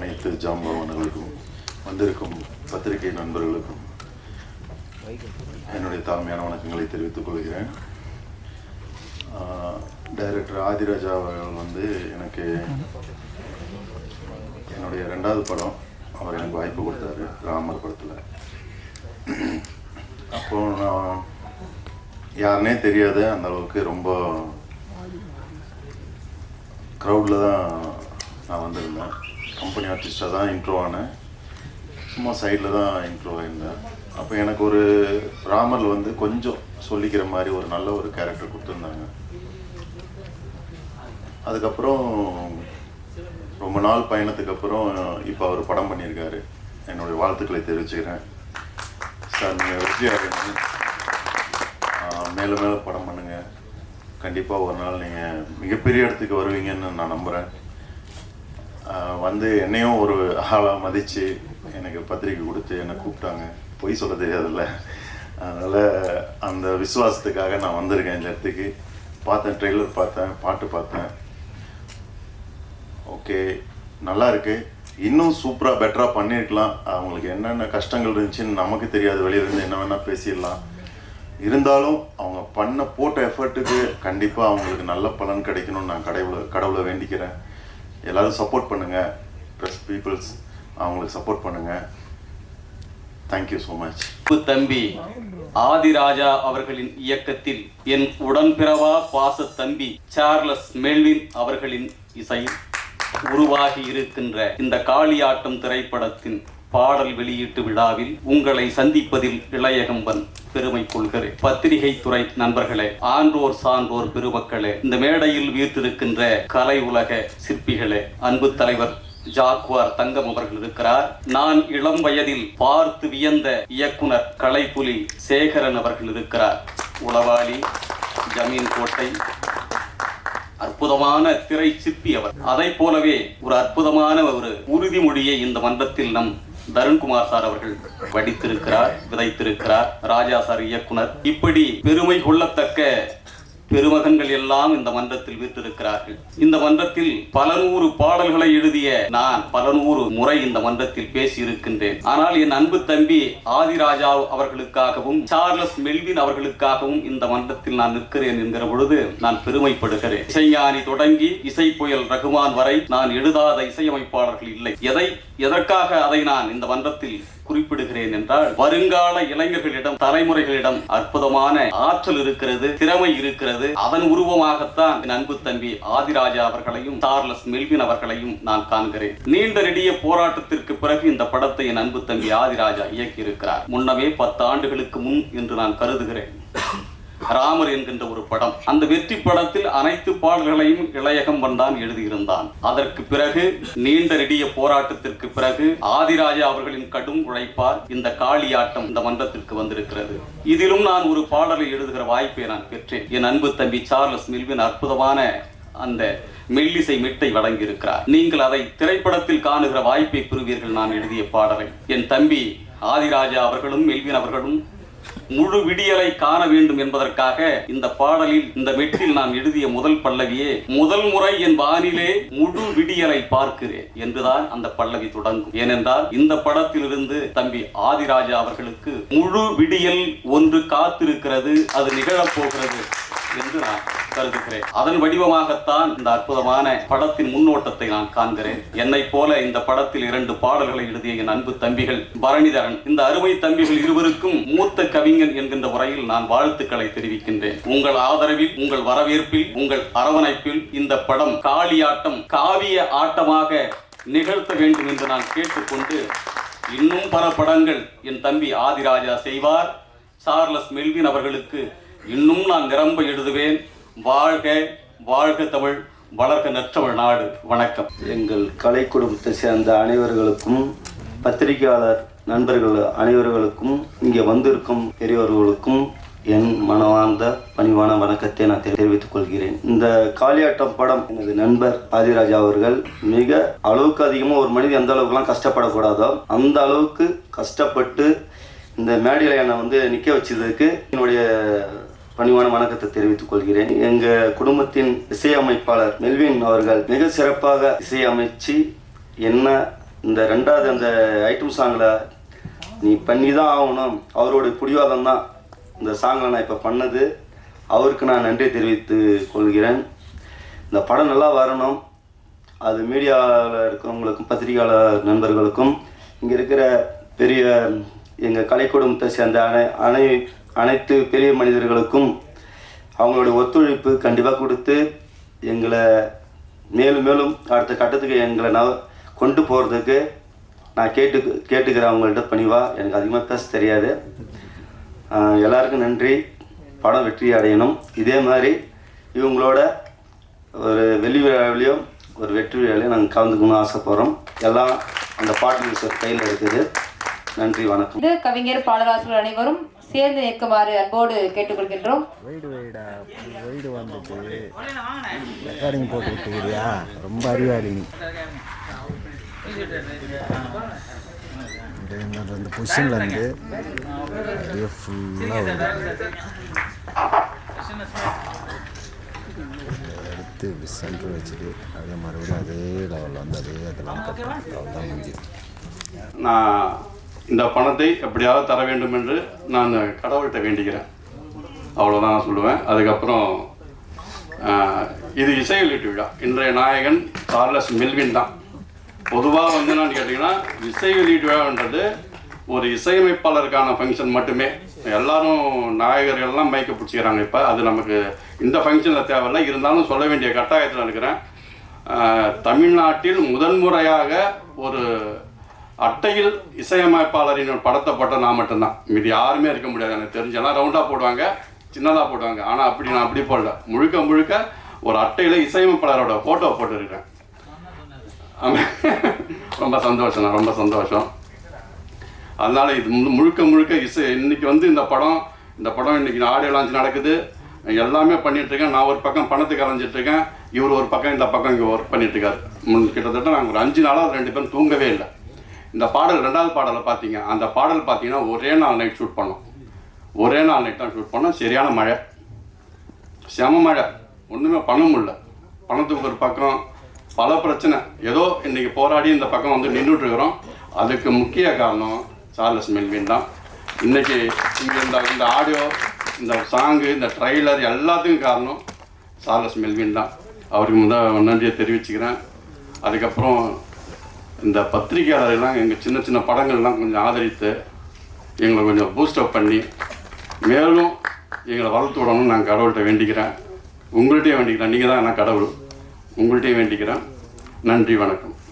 அனைத்து ஜாம்பவன்களுக்கும் வந்திருக்கும் பத்திரிகை நண்பர்களுக்கும் என்னுடைய தாழ்மையான வணக்கங்களை தெரிவித்துக் கொள்கிறேன். டைரக்டர் ஆதிராஜா அவர்கள் வந்து எனக்கு என்னுடைய ரெண்டாவது படம் அவர் எனக்கு வாய்ப்பு கொடுத்தாரு ராமர் படத்தில். அப்போ நான் யாருனே தெரியாத அந்த அளவுக்கு ரொம்ப க்ரௌடில் தான் நான் வந்திருந்தேன். கம்பெனி ஆர்டிஸ்டாக தான் இன்ட்ரோ ஆனேன். சும்மா சைடில் தான் இன்ட்ரோ ஆயிருந்தேன். அப்போ எனக்கு ஒரு ராமரில் வந்து கொஞ்சம் சொல்லிக்கிற மாதிரி ஒரு நல்ல ஒரு கேரக்டர் கொடுத்துருந்தாங்க. அதுக்கப்புறம் ரொம்ப நாள் பயணத்துக்கு அப்புறம் இப்போ அவர் படம் பண்ணியிருக்காரு. என்னுடைய வாழ்த்துக்களை தெரிவிச்சுக்கிறேன். சார் நீங்கள் வெற்றி மேலும் மேலும் படம் பண்ணுங்கள் கண்டிப்பாக ஒரு நாள் நீங்கள் மிகப்பெரிய இடத்துக்கு வருவீங்கன்னு நான் நம்புகிறேன் வந்து என்னையும் ஒரு ஆளாக மதித்து எனக்கு பத்திரிக்கை கொடுத்து என்னை கூப்பிட்டாங்க. பொய் சொல்ல தெரியாதுல்ல. அதனால் அந்த விசுவாசத்துக்காக நான் வந்திருக்கேன் இந்த இடத்துக்கு. பார்த்தேன் ட்ரெய்லர் பார்த்தேன் பாட்டு பார்த்தேன். ஓகே நல்லா இருக்கு. இன்னும் சூப்பராக பெட்டராக பண்ணியிருக்கலாம் அவங்களுக்கு என்னென்ன கஷ்டங்கள் இருந்துச்சுன்னு நமக்கு தெரியாது. வெளியிலேருந்து என்ன வேணால் பேசிடலாம். இருந்தாலும் அவங்க பண்ண போட்ட எஃபர்ட்டுக்கு கண்டிப்பாக அவங்களுக்கு நல்ல பலன் கிடைக்கணும்னு நான் கடவுளை கடவுளை வேண்டிக்கிறேன். எல்லாரும் சப்போர்ட் பண்ணுங்க. ப்ரெஸ் பீப்புள்ஸ் அவங்களுக்கு சப்போர்ட் பண்ணுங்க. தேங்க்யூ ஸோ மச் தம்பி ஆதிராஜா அவர்களின் இயக்கத்தில் என் உடன்பிறவா பாச தம்பி சார்லஸ் மெல்வின் அவர்களின் இசையில் உருவாகி இருக்கின்ற இந்த காளியாட்டம் திரைப்படத்தின் பாடல் வெளியீட்டு விழாவில் உங்களை சந்திப்பதில் இளையகம்பன் பெருமை கொள்கிறேன். பத்திரிகை துறை நண்பர்களே ஆன்றோர் சான்றோர் பெருமக்களே இந்த மேடையில் வீர்த்திருக்கின்ற கலை உலக சிற்பிகளே அன்பு தலைவர் ஜாக்குவார் தங்கம் அவர்கள் இருக்கிறார். நான் இளம் வயதில் பார்த்து வியந்த இயக்குனர் கலைப்புலி சேகரன் அவர்கள் இருக்கிறார். உளவாளி ஜமீன் கோட்டை அற்புதமான திரை சிற்பி அவர். அதை போலவே ஒரு அற்புதமான ஒரு உறுதிமொழியை இந்த மன்றத்தில் நம் தருண்குமார் சார் அவர்கள் வடித்திருக்கிறார் விதைத்திருக்கிறார் ராஜா சார் இயக்குனர். இப்படி பெருமை கொள்ளத்தக்க பெருமகன்கள் எல்லாம் இந்த மன்றத்தில் வீற்றிருக்கிறார்கள். இந்த மன்றத்தில் பல நூறு பாடல்களை எழுதிய நான் பல நூறு முறை இந்த மன்றத்தில் பேசி இருக்கின்றேன் ஆனால் என் அன்பு தம்பி ஆதிராஜா அவர்களுக்காகவும் சார்லஸ் மெல்வின் அவர்களுக்காகவும் இந்த மன்றத்தில் நான் நிற்கிறேன் என்கிற பொழுது நான் பெருமைப்படுகிறேன். இசைஞானி தொடங்கி இசை புயல் ரகுமான் வரை நான் எழுதாத இசையமைப்பாளர்கள் இல்லை. எதை எதற்காக அதை நான் இந்த மன்றத்தில் குறிப்பிடுகிறேன் என்றால் வருங்கால இளைஞர்களிடம் தலைமுறைகளிடம் அற்புதமான ஆற்றல் இருக்கிறது திறமை இருக்கிறது. அதன் உருவமாகத்தான் என் அன்பு தம்பி ஆதிராஜா அவர்களையும் சார்லஸ் மெல்வின் அவர்களையும் நான் காண்கிறேன். நீண்ட நெடிய போராட்டத்திற்கு பிறகு இந்த படத்தை என் அன்பு தம்பி ஆதிராஜா இயக்கியிருக்கிறார். முன்னமே பத்து ஆண்டுகளுக்கு முன் என்று நான் கருதுகிறேன். ராமர் என்கின்ற ஒரு படம். அந்த வெற்றி படத்தில் அனைத்து பாடல்களையும் இளையகம்பன் தான் எழுதியிருந்தான். அதற்கு பிறகு நீண்ட நெடிய போராட்டத்திற்கு பிறகு ஆதிராஜா அவர்களின் கடும் உழைப்பால் இந்த காளியாட்டம் இந்த மன்றத்திற்கு வந்திருக்கிறது. இதிலும் நான் ஒரு பாடலை எழுதுகிற வாய்ப்பை நான் பெற்றேன். என் அன்பு தம்பி சார்லஸ் மில்வின் அற்புதமான அந்த மெல்லிசை மிட்டை வழங்கியிருக்கிறார். நீங்கள் அதை திரைப்படத்தில் காணுகிற வாய்ப்பை பெறுவீர்கள் நான் எழுதிய பாடலை. என் தம்பி ஆதிராஜா அவர்களும் மெல்வின் அவர்களும் முழு விடியலை காண வேண்டும் என்பதற்காக இந்த பாடலில் இந்த மெட்டில் நான் எழுதிய முதல் பல்லவியே முதல் முறை என் வானிலே முழு விடியலை பார்க்கிறேன் என்றுதான் அந்த பல்லவி தொடங்கும். ஏனென்றால் இந்த படத்திலிருந்து தம்பி ஆதிராஜா அவர்களுக்கு முழு விடியல் ஒன்று காத்திருக்கிறது அது நிகழப்போகிறது என்று நான் கருதுகிறேன். அதன் வடிவமாகத்தான் இந்த அற்புதமான படத்தின் முன்னோட்டத்தை நான் காண்கிறேன். என்னை போல இந்த படத்தில் இரண்டு பாடல்களை எழுதிய என் அன்பு தம்பிகள் பரணிதரன். இந்த அருமை தம்பிகள் இருவருக்கும் மூத்த கவிஞன் என்கின்ற முறையில் நான் வாழ்த்துக்களை தெரிவிக்கின்றேன். உங்கள் ஆதரவில் உங்கள் வரவேற்பில் உங்கள் அரவணைப்பில் இந்த படம் காளியாட்டம் காவிய ஆட்டமாக நிகழ்த்த வேண்டும் என்று நான் கேட்டுக்கொண்டு இன்னும் பல படங்கள் என் தம்பி ஆதிராஜா செய்வார். சார்லஸ் மெல்வின் அவர்களுக்கு இன்னும் நான் நிரம்ப எழுதுவேன். வாழ்க வாழ்க தமிழ் வளர்க நற்றமிழ் நாடு. வணக்கம். எங்கள் கலை குடும்பத்தை சேர்ந்த அனைவர்களுக்கும் பத்திரிகையாளர் நண்பர்கள் அனைவர்களுக்கும் இங்கே வந்திருக்கும் பெரியவர்களுக்கும் என் மனவார்ந்த பணிவான வணக்கத்தை நான் தெரிவித்துக் கொள்கிறேன். இந்த காளியாட்டம் படம் எனது நண்பர் ஆதிராஜா அவர்கள் மிக அளவுக்கு அதிகமாக ஒரு மனிதன் எந்த அளவுக்குலாம் கஷ்டப்படக்கூடாதோ அந்த அளவுக்கு கஷ்டப்பட்டு இந்த மேடையில் என்னை வந்து நிற்க வச்சதுக்கு என்னுடைய பணிவான வணக்கத்தை தெரிவித்துக் கொள்கிறேன். எங்க குடும்பத்தின் இசையமைப்பாளர் மெல்வின் அவர்கள் மிக சிறப்பாக இசையமைச்சு என்ன இந்த ரெண்டாவது அந்த ஐட்டம் சாங்கில் நீ பண்ணி தான் ஆகணும். அவரோட பிடிவாதம் தான் இந்த சாங்கில் நான் இப்போ பண்ணது. அவருக்கு நான் நன்றி தெரிவித்து கொள்கிறேன். இந்த படம் நல்லா வரணும். அது மீடியாவில் இருக்கிறவங்களுக்கும் பத்திரிகையாளர் நண்பர்களுக்கும். இங்கே இருக்கிற பெரிய எங்கள் கலை குடும்பத்தை சேர்ந்த அனை அனை அனைத்து பெரிய மனிதர்களுக்கும் அவங்களுடைய ஒத்துழைப்பு கண்டிப்பாக கொடுத்து எங்களை மேலும் மேலும் அடுத்த கட்டத்துக்கு எங்களை நான் கொண்டு போகிறதுக்கு நான் கேட்டு கேட்டுக்கிறேன் அவங்கள்ட்ட பணிவா. எனக்கு அதிகமாக பேச தெரியாது. எல்லாருக்கும் நன்றி. படம் வெற்றி அடையணும். இதே மாதிரி இவங்களோட ஒரு வெள்ளி விழாவிலையும் ஒரு வெற்றி விழாவிலையும் நாங்கள் கலந்துக்கணும்னு ஆசைப்படுறோம். எல்லாம் அந்த பாட்டு கையில் இருக்குது. நன்றி வணக்கம். இது கவிஞர் பாடலாசிரியர் அனைவரும் சேர்ந்து நிற்குமாறு அன்போடு கேட்டுக்கொள்கின்றோம். வைடு வைடா வைடு வந்துட்டு ரெக்கார்டிங் போட்டு விட்டுக்கிறியா ரொம்ப அறிவாளி நீ. இந்த இந்த இந்த பொசிஷனில் இருந்து அப்படியே ஃபுல்லாக எடுத்து சென்டர் வச்சுட்டு அப்படியே மறுபடியும் அதே லெவலில் வந்து அதே அதில் கட் அவ்வளோதான் முடிஞ்சு நான் இந்த பணத்தை எப்படியாவது தர வேண்டும் என்று நான் கடவுள்கிட்ட வேண்டிக்கிறேன். அவ்வளோதான் நான் சொல்லுவேன். அதுக்கப்புறம் இது இசை வெளியீட்டு விழா. இன்றைய நாயகன் சார்லஸ் மெல்வின் தான். பொதுவாக வந்து என்னன்னு கேட்டிங்கன்னா இசை வெளியீட்டு விழான்றது ஒரு இசையமைப்பாளருக்கான ஃபங்க்ஷன் மட்டுமே. எல்லாரும் நாயகர்கள்லாம் மயக்க பிடிச்சிக்கிறாங்க இப்போ. அது நமக்கு இந்த ஃபங்க்ஷனில் தேவையில்லை. இருந்தாலும் சொல்ல வேண்டிய கட்டாயத்தில் இருக்கிறேன். தமிழ்நாட்டில் முதன்முறையாக ஒரு அட்டையில் இசையமைப்பாளரின் படத்தை போட்டால் நான் மட்டும்தான். மீது யாருமே இருக்க முடியாது எனக்கு தெரிஞ்சு. எல்லாம் ரவுண்டாக போடுவாங்க சின்னதாக போடுவாங்க. ஆனால் அப்படி நான் அப்படி போடல. முழுக்க முழுக்க ஒரு அட்டையில் இசையமைப்பாளரோட ஃபோட்டோ போட்டுருக்கேன் ரொம்ப சந்தோஷம் நான் ரொம்ப சந்தோஷம். அதனால் இது மு- முழுக்க முழுக்க இசை இன்னைக்கு வந்து இந்த படம் இந்த படம் இன்னைக்கு ஆடியோ லான்ச் நடக்குது. எல்லாமே பண்ணிகிட்ருக்கேன் நான் ஒரு பக்கம் பணத்துக்கு அலைஞ்சிட்ருக்கேன் இவர் ஒரு பக்கம் இந்த பக்கம் இங்கே ஒர்க் பண்ணிட்டுருக்காரு முன் கிட்டத்தட்ட நாங்கள் ஒரு அஞ்சு நாளாக ரெண்டு பேரும் தூங்கவே இல்லை. இந்த பாடல் ரெண்டாவது பாடலை பார்த்தீங்க அந்த பாடல் பார்த்தீங்கன்னா ஒரே நாள் நைட் ஷூட் பண்ணோம். ஒரே நாள் நைட் தான் ஷூட் பண்ணோம். சரியான மழை. செம மழை. ஒன்றுமே பண்ண முடியல. பணத்துக்கு ஒரு பக்கம் பல பிரச்சனை. ஏதோ இன்றைக்கி போராடி இந்த பக்கம் வந்து நின்றுட்டு இருக்கிறோம் அதுக்கு முக்கிய காரணம் சார்லஸ் மெல்வின் தான். இன்றைக்கி இங்கே இந்த இந்த ஆடியோ இந்த சாங்கு இந்த ட்ரெய்லர் எல்லாத்துக்கும் காரணம் சார்லஸ் மெல்வின் தான். அவருக்கு முதல் நன்றியை தெரிவிச்சுக்கிறேன். அதுக்கப்புறம் இந்த பத்திரிகையாளர்கள்லாம் எங்கள் சின்ன சின்ன படங்கள்லாம் கொஞ்சம் ஆதரித்து எங்களை கொஞ்சம் பூஸ்டப் பண்ணி மேலும் எங்களை வளர்த்து விடணும்னு நான் கடவுள்கிட்ட வேண்டிக்கிறேன். உங்கள்கிட்டயே வேண்டிக்கிறேன். நீங்கள் தான் நான் கடவுள். உங்கள்கிட்டயும் வேண்டிக்கிறேன். நன்றி வணக்கம்.